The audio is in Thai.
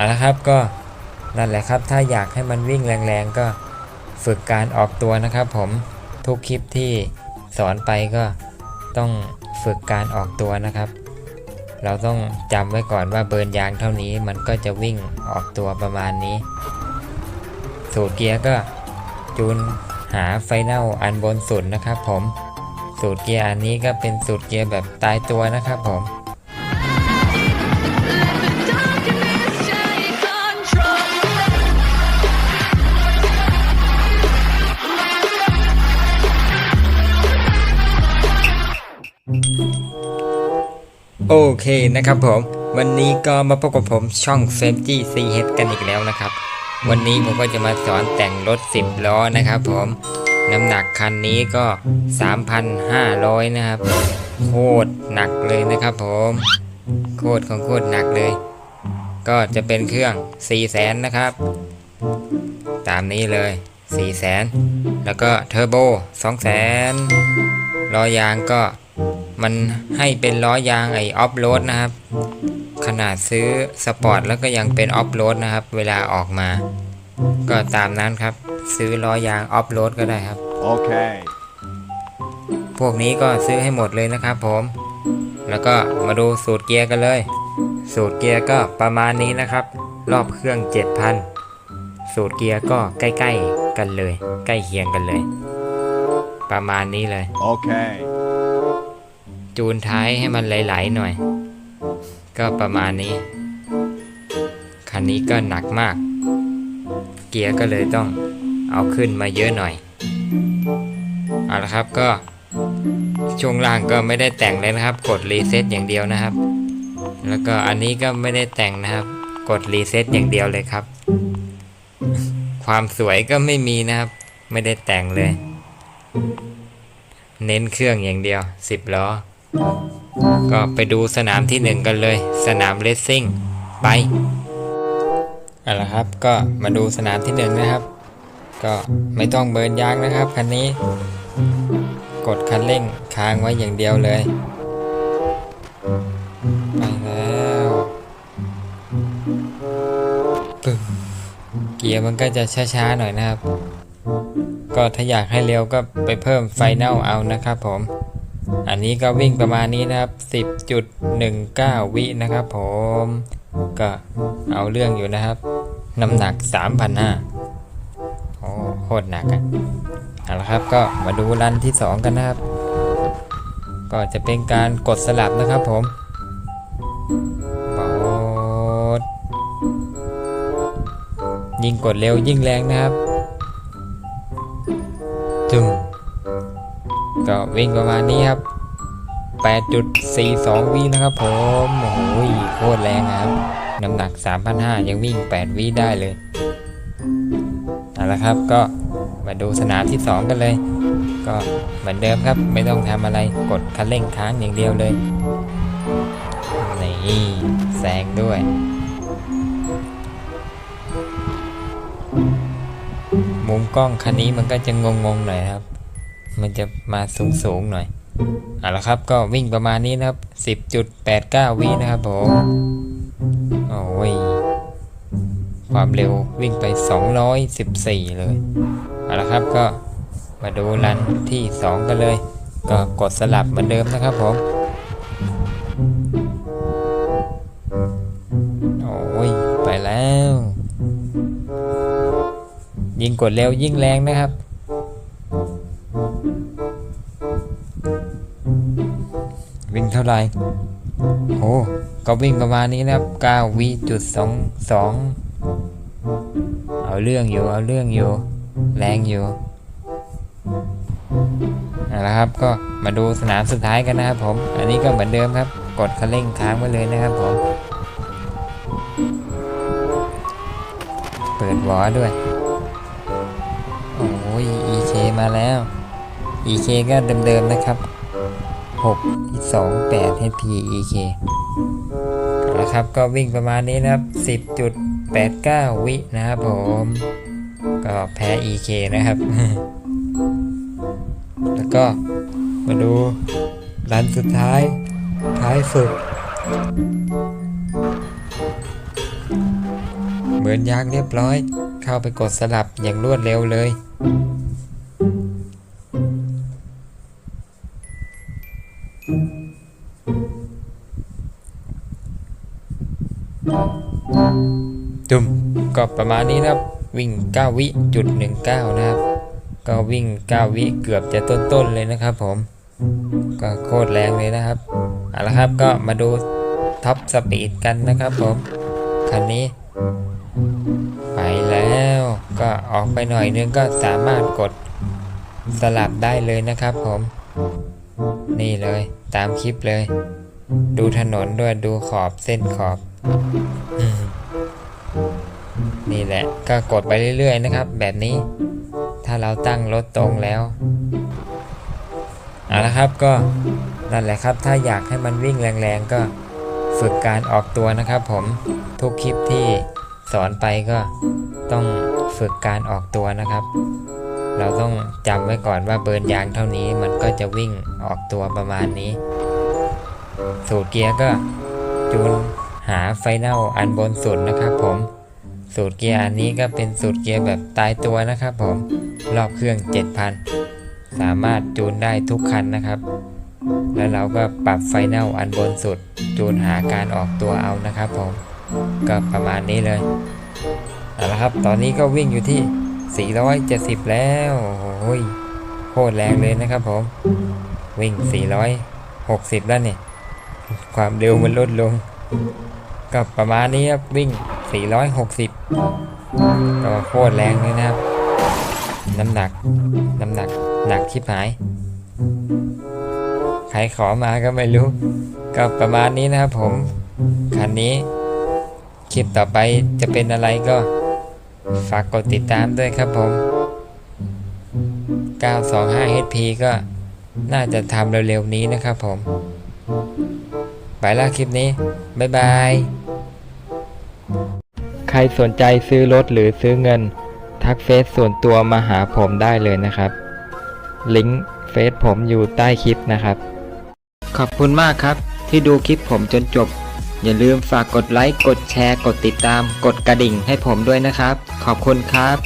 เอาละครับก็นั่นแหละครับ ถ้าอยากให้มันวิ่งแรงๆก็ฝึกการออกตัวนะครับ ผมทุกคลิปที่สอนไปก็ต้องฝึกการออกตัวนะครับ เราต้องจำไว้ก่อนว่าเบิร์นยางเท่านี้มันก็จะวิ่งออกตัวประมาณนี้ สูตรเกียร์ก็จูนหาไฟแนลอันบนสุดนะครับ ผมสูตรเกียร์อันนี้ก็เป็นสูตรเกียร์แบบตายตัวนะครับผม โอเคนะครับผม วันนี้ก็มาพบกับผมช่อง f a m g CH กันอีกแล้วนะครับ วันนี้ผมก็จะมาสอนแต่งรถ 10 ล้อนะครับผม น้ำหนักคันนี้ก็ 3,500 นะครับ โคตรหนักเลยนะครับผม โคตรของโคตรหนักเลย ก็จะเป็นเครื่อง400,000นะครับ ตามนี้เลย400,000แล้วก็เทอร์โบ200,000ล้อยางก็ มันให้เป็นล้อยางไอออฟโรดนะครับ ขนาดซื้อสปอร์ตแล้วก็ยังเป็นออฟโรดนะครับ เวลาออกมา ก็ตามนั้นครับ ซื้อล้อยางออฟโรดก็ได้ครับ Okay. พวกนี้ก็ซื้อให้หมดเลยนะครับผม แล้วก็มาดูสูตรเกียร์กันเลย สูตรเกียร์ก็ประมาณนี้นะครับ รอบเครื่อง 7,000 สูตรเกียร์ก็ใกล้ ๆ กันเลย ใกล้เคียงกันเลย ประมาณนี้เลย Okay. จูนท้ายให้มันไหลๆหน่อย ก็ประมาณนี้ คันนี้ก็หนักมาก เกียร์ก็เลยต้องเอาขึ้นมาเยอะหน่อย เอาละครับก็ช่วงล่างก็ไม่ได้แต่งเลยนะครับ กดรีเซ็ตอย่างเดียวนะครับ แล้วก็อันนี้ก็ไม่ได้แต่งนะครับ กดรีเซ็ตอย่างเดียวเลยครับ ความสวยก็ไม่มีนะครับ ไม่ได้แต่งเลย เน้นเครื่องอย่างเดียว 10ล้อ ก็ไปดูสนามที่หนึ่งกันเลย สนามเลสซิ่งไปเอาละครับก็มาดูสนามที่หนึ่งนะครับ ก็ไม่ต้องเบิร์นยางนะครับคันนี้ กดคันเร่งค้างไว้อย่างเดียวเลยไปแล้วปึ้งเกียร์มันก็จะช้าๆหน่อยนะครับ ก็ถ้าอยากให้เร็วก็ไปเพิ่มไฟแนลเอานะครับผม อันนี้ก็วิ่งประมาณนี้นะครับ 10.19 วินะครับผม ก็เอาเรื่องอยู่นะครับ น้ำหนัก 3,500โอ้โคตรหนักอะเอาละครับก็มาดูรันที่ 2 กันนะครับ ก็จะเป็นการกดสลับนะครับผมกดยิ่งกดเร็วยิ่งแรงนะครับจึง ก็วิ่งประมาณนี้ครับ 8.42 วินะครับผมโอ้โหโคตรแรงนะครับ น้ำหนัก 3,500 ยังวิ่ง 8 วิได้เลยเอาละครับก็มาดูสนามที่ 2 กันเลย ก็เหมือนเดิมครับไม่ต้องทำอะไรกดคันเร่งค้างอย่างเดียวเลยนี่แซงด้วย มุมกล้องคันนี้มันก็จะงงๆหน่อยครับ มันจะมาสูงๆหน่อยเอาละครับก็วิ่งประมาณนี้นะครับ 10.89 วินะครับผม โอ้ย ความเร็ววิ่งไป 214 เลยเอาละครับก็มาดูรันที่ 2 กันเลย ก็กดสลับเหมือนเดิมนะครับผม โอ้ย ไปแล้ว ยิ่งกดเร็วยิ่งแรงนะครับ เท่าไหร่ โอ้ก็วิ่งประมาณนี้นะครับ9วิจุด2 2เอาเรื่องอยู่ เอาเรื่องอยู่ แรงอยู่เอาละครับก็มาดูสนามสุดท้ายกันนะครับผม อันนี้ก็เหมือนเดิมครับ กดคันเร่งค้างไว้เลยนะครับผม เปิดวอด้วย โอ้ย EK มาแล้ว EK ก็เดิมๆนะครับ 6 2 8 HP EK แล้วครับก็วิ่งประมาณนี้นะครับ 10.89 วินะครับผม ก็แพ้ EK นะครับ แล้วก็มาดูรันสุดท้าย ท้ายสุดบิร์นยางเรียบร้อย เข้าไปกดสลับอย่างรวดเร็วเลย จุ่มก็ประมาณนี้นะครับ วิ่ง 9 วิจุด19 นะครับ ก็วิ่ง 9 วิเกือบจะต้นๆเลยนะครับผม ก็โคตรแรงเลยนะครับเอาละครับก็มาดูท็อปสปีดกันนะครับผม คันนี้ ไปแล้วก็ออกไปหน่อยนึงก็สามารถกดสลับได้เลยนะครับผม นี่เลยตามคลิปเลย ดูถนนด้วยดูขอบเส้นขอบ นี่แหละก็กดไปเรื่อยๆนะครับ แบบนี้ ถ้าเราตั้งรถตรงแล้วเอาละครับก็นั่นแหละครับ ถ้าอยากให้มันวิ่งแรงๆก็ฝึกการออกตัวนะครับผมทุกคลิปที่สอนไปก็ต้องฝึกการออกตัวนะครับ เราต้องจำไว้ก่อนว่าเบิร์นยางเท่านี้มันก็จะวิ่งออกตัวประมาณนี้ สูตรเกียร์ก็จูน หาไฟแนลอันบนสุดนะครับผม สูตรเกียร์อันนี้ก็เป็นสูตรเกียร์แบบตายตัวนะครับผม รอบเครื่อง 7,000 สามารถจูนได้ทุกคันนะครับ แล้วเราก็ปรับไฟแนลอันบนสุด จูนหาการออกตัวเอานะครับผม ก็ประมาณนี้เลยเอาละครับ ตอนนี้ก็วิ่งอยู่ที่ 470 แล้วโอ้ยโคตรแรงเลยนะครับผม วิ่ง 460 แล้วเนี่ย ความเร็วมันลดลง ก็ประมาณนี้ครับวิ่ง 460 ก็โคตรแรงเลยนะครับ น้ำหนัก น้ำหนัก หนักที่หาย ใครขอมาก็ไม่รู้ ก็ประมาณนี้นะครับผม คันนี้ คลิปต่อไปจะเป็นอะไรก็ ฝากกดติดตามด้วยครับผม 925 HP ก็น่าจะทำเร็วๆนี้นะครับผม ไปละคลิปนี้ บ๊ายบาย ใครสนใจซื้อรถหรือซื้อเงิน ทักเฟซส่วนตัวมาหาผมได้เลยนะครับ ลิงก์เฟซผมอยู่ใต้คลิปนะครับ ขอบคุณมากครับ ที่ดูคลิปผมจนจบ อย่าลืมฝากกดไลค์ กดแชร์ กดติดตาม กดกระดิ่งให้ผมด้วยนะครับ ขอบคุณครับ